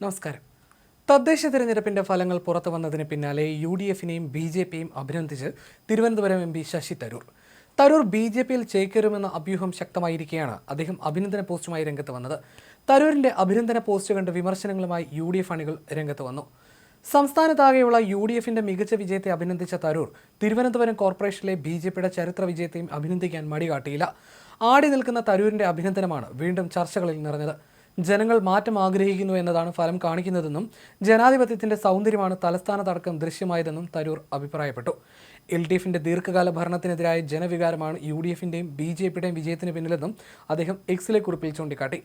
നമസ്കാരം. തദ്ദേശ തിരഞ്ഞെടുപ്പിന്റെ ഫലങ്ങൾ പുറത്തു വന്നതിന് പിന്നാലെ യു ഡി എഫിനെയും ബി ജെ പിയും അഭിനന്ദിച്ച് Thiruvananthapuram M P Shashi Tharoor. Tharoor B J പിയിൽ ചേക്കേറുമെന്ന അഭ്യൂഹം ശക്തമായിരിക്കെയാണ് അദ്ദേഹം അഭിനന്ദന പോസ്റ്റുമായി രംഗത്ത് വന്നത്. തരൂരിന്റെ അഭിനന്ദന പോസ്റ്റ് കണ്ട് വിമർശനങ്ങളുമായി യു ഡി എഫ് അണികൾ രംഗത്ത് വന്നു. സംസ്ഥാനത്താകെയുള്ള യു ഡി എഫിന്റെ മികച്ച വിജയത്തെ അഭിനന്ദിച്ച തരൂർ തിരുവനന്തപുരം കോർപ്പറേഷനിലെ ബി ജെ പിയുടെ ചരിത്ര വിജയത്തെയും അഭിനന്ദിക്കാൻ മടികാട്ടിയില്ല. ആടി നിൽക്കുന്ന തരൂരിന്റെ അഭിനന്ദനമാണ് വീണ്ടും ചർച്ചകളിൽ നിറഞ്ഞത്. ജനങ്ങൾ മാറ്റം ആഗ്രഹിക്കുന്നു എന്നതാണ് ഫലം കാണിക്കുന്നതെന്നും ജനാധിപത്യത്തിന്റെ സൗന്ദര്യമാണ് തലസ്ഥാനതടക്കം ദൃശ്യമായതെന്നും തരൂർ അഭിപ്രായപ്പെട്ടു. എൽ ഡി എഫിന്റെ ദീർഘകാല ഭരണത്തിനെതിരായ ജനവികാരമാണ് യു ഡി എഫിന്റെയും ബി ജെ പിയുടെയും വിജയത്തിന് പിന്നിലെന്നും അദ്ദേഹം എക്സിലെ കുറിപ്പിൽ ചൂണ്ടിക്കാട്ടി.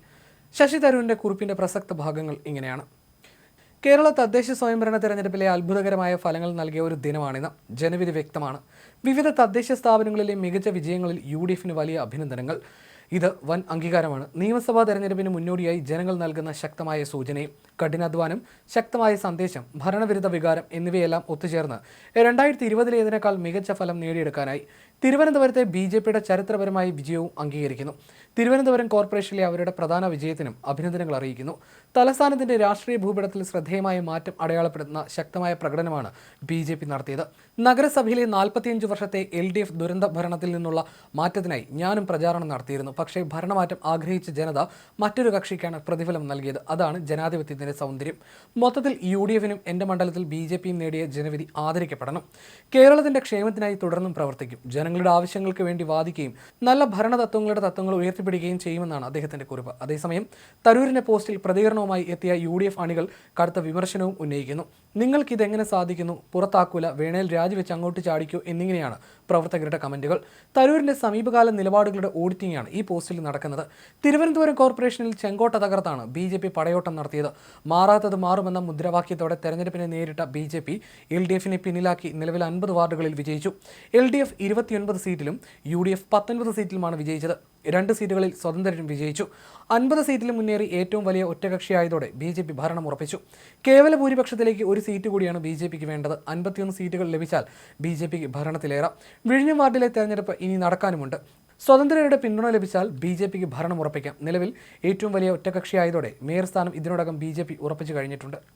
ശശി തരൂരിന്റെ കുറിപ്പിന്റെ പ്രസക്ത ഭാഗങ്ങൾ ഇങ്ങനെയാണ്. കേരള തദ്ദേശ സ്വയംഭരണ തെരഞ്ഞെടുപ്പിലെ അത്ഭുതകരമായ ഫലങ്ങൾ നൽകിയ ഒരു ദിനമാണിന്ന് ജനവിധി വ്യക്തമാണ്. വിവിധ തദ്ദേശ സ്ഥാപനങ്ങളിലെ മികച്ച വിജയങ്ങളിൽ യു വലിയ അഭിനന്ദനങ്ങൾ. ഇത് വൻ അംഗീകാരമാണ്. നിയമസഭാ തെരഞ്ഞെടുപ്പിന് മുന്നോടിയായി ജനങ്ങൾ നൽകുന്ന ശക്തമായ സൂചനയും കഠിനാധ്വാനം ശക്തമായ സന്ദേശം ഭരണവിരുദ്ധ വികാരം എന്നിവയെല്ലാം ഒത്തുചേർന്ന് രണ്ടായിരത്തി ഇരുപതിലേതിനേക്കാൾ മികച്ച ഫലം നേടിയെടുക്കാനായി തിരുവനന്തപുരത്തെ ബി ജെ പിയുടെ ചരിത്രപരമായ വിജയവും അംഗീകരിക്കുന്നു. തിരുവനന്തപുരം കോർപ്പറേഷനിലെ അവരുടെ പ്രധാന വിജയത്തിനും അഭിനന്ദനങ്ങൾ അറിയിക്കുന്നു. തലസ്ഥാനത്തിന്റെ രാഷ്ട്രീയ ഭൂപടത്തിൽ ശ്രദ്ധേയമായ മാറ്റം അടയാളപ്പെടുത്തുന്ന ശക്തമായ പ്രകടനമാണ് ബി ജെ പി നടത്തിയത്. നഗരസഭയിലെ നാൽപ്പത്തിയഞ്ച് വർഷത്തെ എൽ ഡി എഫ് ദുരന്ത ഭരണത്തിൽ നിന്നുള്ള മാറ്റത്തിനായി ഞാനും പ്രചാരണം നടത്തിയിരുന്നു. പക്ഷേ ഭരണമാറ്റം ആഗ്രഹിച്ച ജനത മറ്റൊരു കക്ഷിക്കാണ് പ്രതിഫലം നൽകിയത്. അതാണ് ജനാധിപത്യത്തിന്റെ സൗന്ദര്യം. മൊത്തത്തിൽ യു ഡി എഫിനും എന്റെ മണ്ഡലത്തിൽ ബി ജെ പിയും നേടിയ ജനവിധി ആദരിക്കപ്പെടണം. കേരളത്തിന്റെ ക്ഷേമത്തിനായി തുടർന്നും പ്രവർത്തിക്കും. ജനങ്ങളുടെ ആവശ്യങ്ങൾക്ക് വേണ്ടി വാദിക്കുകയും നല്ല ഭരണതത്വങ്ങളുടെ തത്വങ്ങൾ ഉയർത്തിപ്പിടിക്കുകയും ചെയ്യുമെന്നാണ് അദ്ദേഹത്തിന്റെ കുറിപ്പ്. അതേസമയം തരൂരിന്റെ പോസ്റ്റിൽ പ്രതികരണവുമായി എത്തിയ യു ഡി എഫ് അണികൾ കടുത്ത വിമർശനവും ഉന്നയിക്കുന്നു. നിങ്ങൾക്ക് ഇതെങ്ങനെ സാധിക്കുന്നു? പുറത്താക്കൂല. വേണേൽ രാജിവെച്ച് അങ്ങോട്ട് ചാടിക്കൂ എന്നിങ്ങനെയാണ് പ്രവർത്തകരുടെ കമന്റുകൾ. തരൂരിന്റെ സമീപകാല നിലപാടുകളുടെ ഓഡിറ്റിംഗാണ് ഈ പോസ്റ്റിൽ നടക്കുന്നത്. തിരുവനന്തപുരം കോർപ്പറേഷനിൽ ചെങ്കോട്ട തകർത്താണ് ബി ജെ പി പടയോട്ടം നടത്തിയത്. മാറാത്തത് മാറുമെന്ന മുദ്രാവാക്യത്തോടെ തെരഞ്ഞെടുപ്പിനെ നേരിട്ട B J P L D എഫിനെ പിന്നിലാക്കി നിലവിൽ അൻപത് വാർഡുകളിൽ വിജയിച്ചു. എൽ ഡി എഫ് ഇരുപത്തിയൊൻപത് സീറ്റിലും യു ഡി എഫ് പത്തൊൻപത് സീറ്റിലുമാണ് വിജയിച്ചത്. രണ്ട് സീറ്റുകളിൽ സ്വതന്ത്രരും വിജയിച്ചു. അൻപത് സീറ്റിലും മുന്നേറി ഏറ്റവും വലിയ ഒറ്റകക്ഷിയായതോടെ ബി ജെ പി ഭരണം ഉറപ്പിച്ചു. കേവല ഭൂരിപക്ഷത്തിലേക്ക് ഒരു സീറ്റ് കൂടിയാണ് ബി ജെ പിക്ക് വേണ്ടത്. അൻപത്തിയൊന്ന് സീറ്റുകൾ ലഭിച്ചാൽ ബി ജെ പിക്ക് ഭരണത്തിലേറാം. വിഴിഞ്ഞം വാർഡിലെ തെരഞ്ഞെടുപ്പ് ഇനി നടക്കാനുമുണ്ട്. സ്വതന്ത്രരുടെ പിന്തുണ ലഭിച്ചാൽ ബി ജെ പിക്ക് ഭരണം ഉറപ്പിക്കാം. നിലവിൽ ഏറ്റവും വലിയ ഒറ്റകക്ഷിയായതോടെ മേയർ സ്ഥാനം ഇതിനോടകം ബി ജെ പി ഉറപ്പിച്ചു കഴിഞ്ഞിട്ടുണ്ട്.